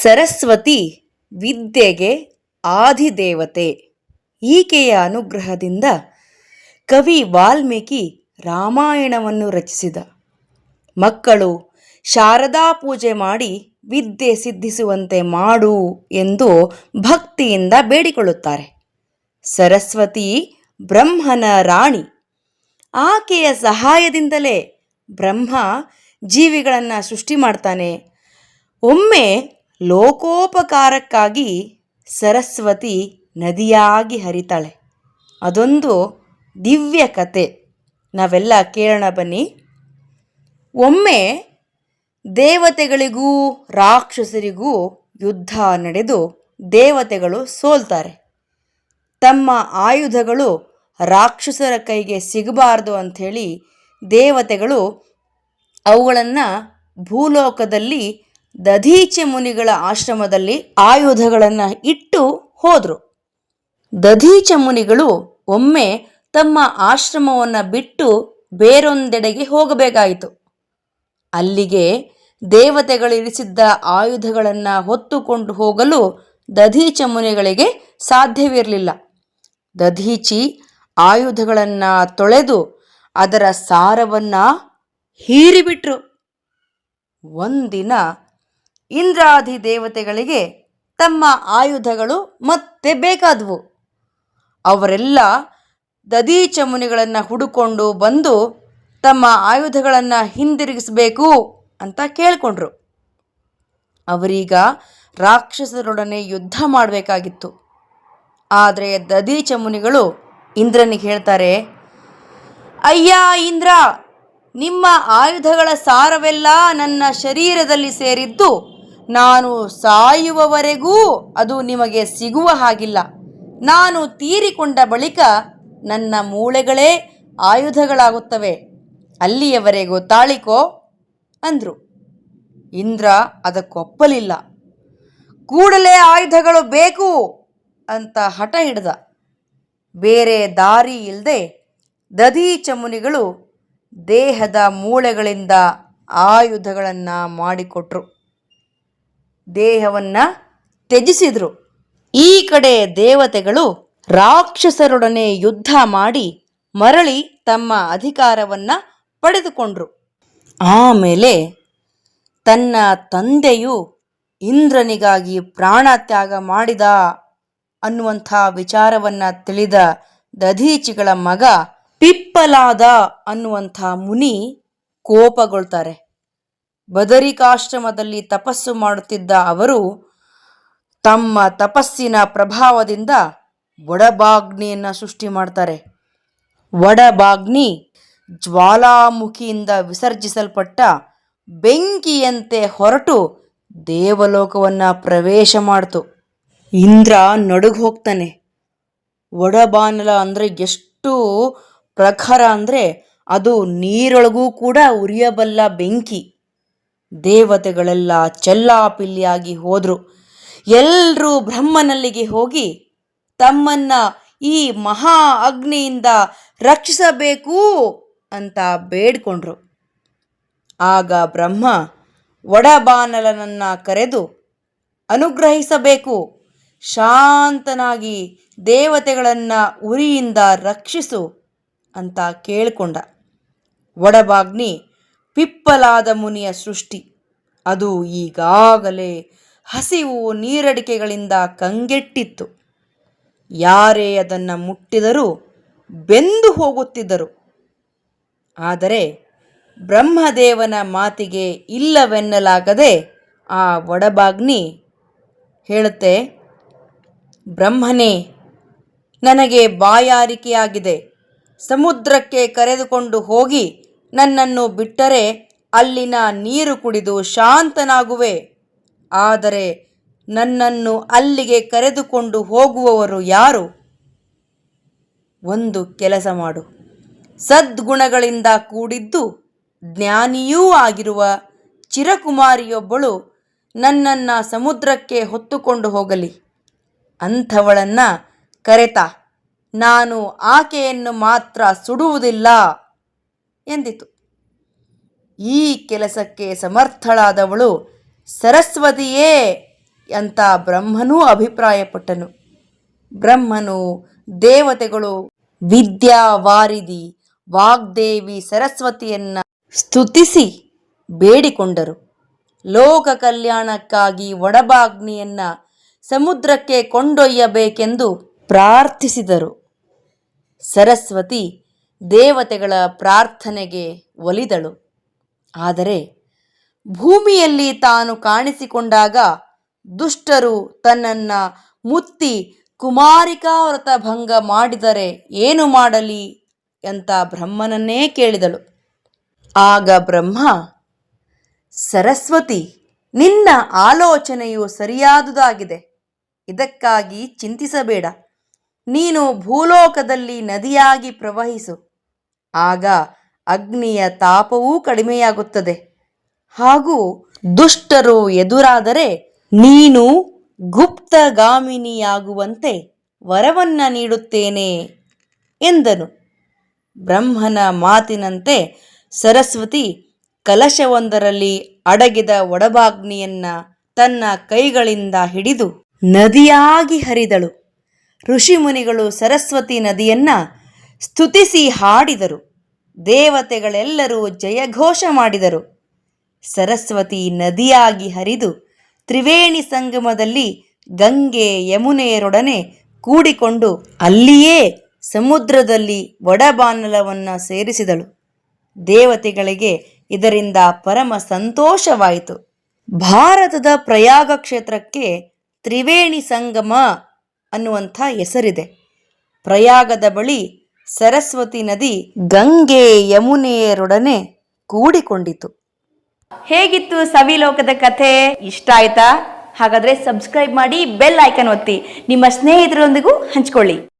ಸರಸ್ವತಿ ವಿದ್ಯೆಗೆ ಆದಿದೇವತೆ. ಈಕೆಯ ಅನುಗ್ರಹದಿಂದ ಕವಿ ವಾಲ್ಮೀಕಿ ರಾಮಾಯಣವನ್ನು ರಚಿಸಿದ. ಮಕ್ಕಳು ಶಾರದಾ ಪೂಜೆ ಮಾಡಿ ವಿದ್ಯೆ ಸಿದ್ಧಿಸುವಂತೆ ಮಾಡು ಎಂದು ಭಕ್ತಿಯಿಂದ ಬೇಡಿಕೊಳ್ಳುತ್ತಾರೆ. ಸರಸ್ವತಿ ಬ್ರಹ್ಮನ ರಾಣಿ. ಆಕೆಯ ಸಹಾಯದಿಂದಲೇ ಬ್ರಹ್ಮ ಜೀವಿಗಳನ್ನು ಸೃಷ್ಟಿ ಮಾಡ್ತಾನೆ. ಒಮ್ಮೆ ಲೋಕೋಪಕಾರಕ್ಕಾಗಿ ಸರಸ್ವತಿ ನದಿಯಾಗಿ ಹರಿತಾಳೆ. ಅದೊಂದು ದಿವ್ಯ ಕತೆ. ನಾವೆಲ್ಲ ಕೇಳೋಣ ಬನ್ನಿ. ಒಮ್ಮೆ ದೇವತೆಗಳಿಗೂ ರಾಕ್ಷಸರಿಗೂ ಯುದ್ಧ ನಡೆದು ದೇವತೆಗಳು ಸೋಲ್ತಾರೆ. ತಮ್ಮ ಆಯುಧಗಳು ರಾಕ್ಷಸರ ಕೈಗೆ ಸಿಗಬಾರ್ದು ಅಂಥೇಳಿ ದೇವತೆಗಳು ಅವುಗಳನ್ನು ಭೂಲೋಕದಲ್ಲಿ ದಧೀಚೆ ಮುನಿಗಳ ಆಶ್ರಮದಲ್ಲಿ ಆಯುಧಗಳನ್ನು ಇಟ್ಟು ಹೋದರು. ದಧೀಚ ಮುನಿಗಳು ಒಮ್ಮೆ ತಮ್ಮ ಆಶ್ರಮವನ್ನು ಬಿಟ್ಟು ಬೇರೊಂದೆಡೆಗೆ ಹೋಗಬೇಕಾಯಿತು. ಅಲ್ಲಿಗೆ ದೇವತೆಗಳಿರಿಸಿದ್ದ ಆಯುಧಗಳನ್ನು ಹೊತ್ತುಕೊಂಡು ಹೋಗಲು ದಧೀಚ ಮುನಿಗಳಿಗೆ ಸಾಧ್ಯವಿರಲಿಲ್ಲ. ದಧೀಚಿ ಆಯುಧಗಳನ್ನು ತೊಳೆದು ಅದರ ಸಾರವನ್ನು ಹೀರಿಬಿಟ್ರು. ಒಂದಿನ ಇಂದ್ರಾದಿ ದೇವತೆಗಳಿಗೆ ತಮ್ಮ ಆಯುಧಗಳು ಮತ್ತೆ ಬೇಕಾದವು. ಅವರೆಲ್ಲ ದದೀಚ ಮುನಿಗಳನ್ನು ಹುಡುಕೊಂಡು ಬಂದು ತಮ್ಮ ಆಯುಧಗಳನ್ನು ಹಿಂದಿರುಗಿಸಬೇಕು ಅಂತ ಕೇಳಿಕೊಂಡ್ರು. ಅವರೀಗ ರಾಕ್ಷಸರೊಡನೆ ಯುದ್ಧ ಮಾಡಬೇಕಾಗಿತ್ತು. ಆದರೆ ದದೀಚ ಮುನಿಗಳು ಇಂದ್ರನಿಗೆ ಹೇಳ್ತಾರೆ, ಅಯ್ಯ ಇಂದ್ರ, ನಿಮ್ಮ ಆಯುಧಗಳ ಸಾರವೆಲ್ಲ ನನ್ನ ಶರೀರದಲ್ಲಿ ಸೇರಿದ್ದು ನಾನು ಸಾಯುವವರೆಗೂ ಅದು ನಿಮಗೆ ಸಿಗುವ ಹಾಗಿಲ್ಲ. ನಾನು ತೀರಿಕೊಂಡ ಬಳಿಕ ನನ್ನ ಮೂಳೆಗಳೇ ಆಯುಧಗಳಾಗುತ್ತವೆ. ಅಲ್ಲಿಯವರೆಗೂ ತಾಳಿಕೋ, ಅಂದರು. ಇಂದ್ರ ಅದಕ್ಕೊಪ್ಪಲಿಲ್ಲ. ಕೂಡಲೇ ಆಯುಧಗಳು ಬೇಕು ಅಂತ ಹಠ ಹಿಡ್ದ. ಬೇರೆ ದಾರಿ ಇಲ್ಲದೆ ದಧೀಚ ಮುನಿಗಳು ದೇಹದ ಮೂಳೆಗಳಿಂದ ಆಯುಧಗಳನ್ನು ಮಾಡಿಕೊಟ್ರು. ದೇಹವನ್ನು ತ್ಯಜಿಸಿದರು. ಈ ಕಡೆ ದೇವತೆಗಳು ರಾಕ್ಷಸರೊಡನೆ ಯುದ್ಧ ಮಾಡಿ ಮರಳಿ ತಮ್ಮ ಅಧಿಕಾರವನ್ನು ಪಡೆದುಕೊಂಡ್ರು. ಆಮೇಲೆ ತನ್ನ ತಂದೆಯು ಇಂದ್ರನಿಗಾಗಿ ಪ್ರಾಣ ತ್ಯಾಗ ಮಾಡಿದ ಅನ್ನುವಂಥ ವಿಚಾರವನ್ನು ತಿಳಿದ ದಧೀಚಿಗಳ ಮಗ ಪಿಪ್ಪಲಾದ ಅನ್ನುವಂಥ ಮುನಿ ಕೋಪಗೊಳ್ತಾರೆ. ಬದರಿಕಾಶ್ರಮದಲ್ಲಿ ತಪಸ್ಸು ಮಾಡುತ್ತಿದ್ದ ಅವರು ತಮ್ಮ ತಪಸ್ಸಿನ ಪ್ರಭಾವದಿಂದ ಒಡಬಾಗ್ನಿಯನ್ನು ಸೃಷ್ಟಿ ಮಾಡ್ತಾರೆ. ಒಡಬಾಗ್ನಿ ಜ್ವಾಲಾಮುಖಿಯಿಂದ ವಿಸರ್ಜಿಸಲ್ಪಟ್ಟ ಬೆಂಕಿಯಂತೆ ಹೊರಟು ದೇವಲೋಕವನ್ನು ಪ್ರವೇಶ ಮಾಡ್ತು. ಇಂದ್ರ ನಡುಗು ಹೋಗ್ತಾನೆ. ಒಡಬಾನಲ ಅಂದರೆ ಎಷ್ಟು ಪ್ರಖರ ಅಂದರೆ ಅದು ನೀರೊಳಗೂ ಕೂಡ ಉರಿಯಬಲ್ಲ ಬೆಂಕಿ. ದೇವತೆಗಳೆಲ್ಲ ಚೆಲ್ಲಾಪಿಲ್ಲಿಯಾಗಿ ಹೋದರು. ಎಲ್ಲರೂ ಬ್ರಹ್ಮನಲ್ಲಿಗೆ ಹೋಗಿ ತಮ್ಮನ್ನ ಈ ಮಹಾ ಅಗ್ನಿಯಿಂದ ರಕ್ಷಿಸಬೇಕು ಅಂತ ಬೇಡ್ಕೊಂಡ್ರು. ಆಗ ಬ್ರಹ್ಮ ಒಡಬಾನಲನನ್ನು ಕರೆದು, ಅನುಗ್ರಹಿಸಬೇಕು. ಶಾಂತನಾಗಿ ದೇವತೆಗಳನ್ನು ಉರಿಯಿಂದ ರಕ್ಷಿಸು ಅಂತ ಕೇಳಿಕೊಂಡ. ಒಡಬಾಗ್ನಿ ಪಿಪ್ಪಲಾದ ಮುನಿಯ ಸೃಷ್ಟಿ. ಅದು ಈಗಾಗಲೇ ಹಸಿವು ನೀರಡಿಕೆಗಳಿಂದ ಕಂಗೆಟ್ಟಿತ್ತು. ಯಾರೇ ಅದನ್ನು ಮುಟ್ಟಿದರೂ ಬೆಂದು ಹೋಗುತ್ತಿದ್ದರು. ಆದರೆ ಬ್ರಹ್ಮದೇವನ ಮಾತಿಗೆ ಇಲ್ಲವೆನ್ನಲಾಗದೆ ಆ ಒಡಬಾಗ್ನಿ ಹೇಳುತ್ತೆ, ಬ್ರಹ್ಮನೇ, ನನಗೆ ಬಾಯಾರಿಕೆಯಾಗಿದೆ. ಸಮುದ್ರಕ್ಕೆ ಕರೆದುಕೊಂಡು ಹೋಗಿ ನನ್ನನ್ನು ಬಿಟ್ಟರೆ ಅಲ್ಲಿನ ನೀರು ಕುಡಿದು ಶಾಂತನಾಗುವೆ. ಆದರೆ ನನ್ನನ್ನು ಅಲ್ಲಿಗೆ ಕರೆದುಕೊಂಡು ಹೋಗುವವರು ಯಾರು? ಒಂದು ಕೆಲಸ ಮಾಡು. ಸದ್ಗುಣಗಳಿಂದ ಕೂಡಿದ್ದು ಜ್ಞಾನಿಯೂ ಆಗಿರುವ ಚಿರಕುಮಾರಿಯೊಬ್ಬಳು ನನ್ನನ್ನು ಸಮುದ್ರಕ್ಕೆ ಹೊತ್ತುಕೊಂಡು ಹೋಗಲಿ. ಅಂಥವಳನ್ನು ಕರೆತ. ನಾನು ಆಕೆಯನ್ನು ಮಾತ್ರ ಸುಡುವುದಿಲ್ಲ. ಎಂದಿತು. ಈ ಕೆಲಸಕ್ಕೆ ಸಮರ್ಥಳಾದವಳು ಸರಸ್ವತಿಯೇ ಅಂತ ಬ್ರಹ್ಮನೂ ಅಭಿಪ್ರಾಯಪಟ್ಟನು. ಬ್ರಹ್ಮನು ದೇವತೆಗಳು ವಿದ್ಯಾವಾರಿಧಿ ವಾಗ್ದೇವಿ ಸರಸ್ವತಿಯನ್ನ ಸ್ತುತಿಸಿ ಬೇಡಿಕೊಂಡರು. ಲೋಕ ಕಲ್ಯಾಣಕ್ಕಾಗಿ ಒಡಬಾಗ್ನಿಯನ್ನ ಸಮುದ್ರಕ್ಕೆ ಕೊಂಡೊಯ್ಯಬೇಕೆಂದು ಪ್ರಾರ್ಥಿಸಿದರು. ಸರಸ್ವತಿ ದೇವತೆಗಳ ಪ್ರಾರ್ಥನೆಗೆ ಒಲಿದಳು. ಆದರೆ ಭೂಮಿಯಲ್ಲಿ ತಾನು ಕಾಣಿಸಿಕೊಂಡಾಗ ದುಷ್ಟರು ತನ್ನನ್ನ ಮುತ್ತಿ ಕುಮಾರಿಕಾ ವ್ರತ ಭಂಗ ಮಾಡಿದರೆ ಏನು ಮಾಡಲಿ ಅಂತ ಬ್ರಹ್ಮನನ್ನೇ ಕೇಳಿದಳು. ಆಗ ಬ್ರಹ್ಮ, ಸರಸ್ವತಿ, ನಿನ್ನ ಆಲೋಚನೆಯು ಸರಿಯಾದುದಾಗಿದೆ. ಇದಕ್ಕಾಗಿ ಚಿಂತಿಸಬೇಡ. ನೀನು ಭೂಲೋಕದಲ್ಲಿ ನದಿಯಾಗಿ ಪ್ರವಹಿಸು. ಆಗ ಅಗ್ನಿಯ ತಾಪವೂ ಕಡಿಮೆಯಾಗುತ್ತದೆ. ಹಾಗೂ ದುಷ್ಟರು ಎದುರಾದರೆ ನೀನು ಗುಪ್ತಗಾಮಿನಿಯಾಗುವಂತೆ ವರವನ್ನ ನೀಡುತ್ತೇನೆ ಎಂದನು. ಬ್ರಹ್ಮನ ಮಾತಿನಂತೆ ಸರಸ್ವತಿ ಕಲಶವೊಂದರಲ್ಲಿ ಅಡಗಿದ ಒಡಬಾಗ್ನಿಯನ್ನ ತನ್ನ ಕೈಗಳಿಂದ ಹಿಡಿದು ನದಿಯಾಗಿ ಹರಿದಳು. ಋಷಿಮುನಿಗಳು ಸರಸ್ವತಿ ನದಿಯನ್ನ ಸ್ತುತಿಸಿ ಹಾಡಿದರು. ದೇವತೆಗಳೆಲ್ಲರೂ ಜಯಘೋಷ ಮಾಡಿದರು. ಸರಸ್ವತಿ ನದಿಯಾಗಿ ಹರಿದು ತ್ರಿವೇಣಿ ಸಂಗಮದಲ್ಲಿ ಗಂಗೆ ಯಮುನೆಯರೊಡನೆ ಕೂಡಿಕೊಂಡು ಅಲ್ಲಿಯೇ ಸಮುದ್ರದಲ್ಲಿ ಒಡಬಾನಲವನ್ನು ಸೇರಿಸಿದಳು. ದೇವತೆಗಳಿಗೆ ಇದರಿಂದ ಪರಮ ಸಂತೋಷವಾಯಿತು. ಭಾರತದ ಪ್ರಯಾಗ ಕ್ಷೇತ್ರಕ್ಕೆ ತ್ರಿವೇಣಿ ಸಂಗಮ ಅನ್ನುವಂಥ ಹೆಸರಿದೆ. ಪ್ರಯಾಗದ ಬಳಿ ಸರಸ್ವತಿ ನದಿ ಗಂಗೆ ಯಮುನೆಯರೊಡನೆ ಕೂಡಿಕೊಂಡಿತು. ಹೇಗಿತ್ತು ಸವಿಲೋಕದ ಕಥೆ? ಇಷ್ಟ ಆಯ್ತಾ? ಹಾಗಾದ್ರೆ ಸಬ್ಸ್ಕ್ರೈಬ್ ಮಾಡಿ ಬೆಲ್ ಐಕನ್ ಒತ್ತಿ. ನಿಮ್ಮ ಸ್ನೇಹಿತರೊಂದಿಗೂ ಹಂಚ್ಕೊಳ್ಳಿ.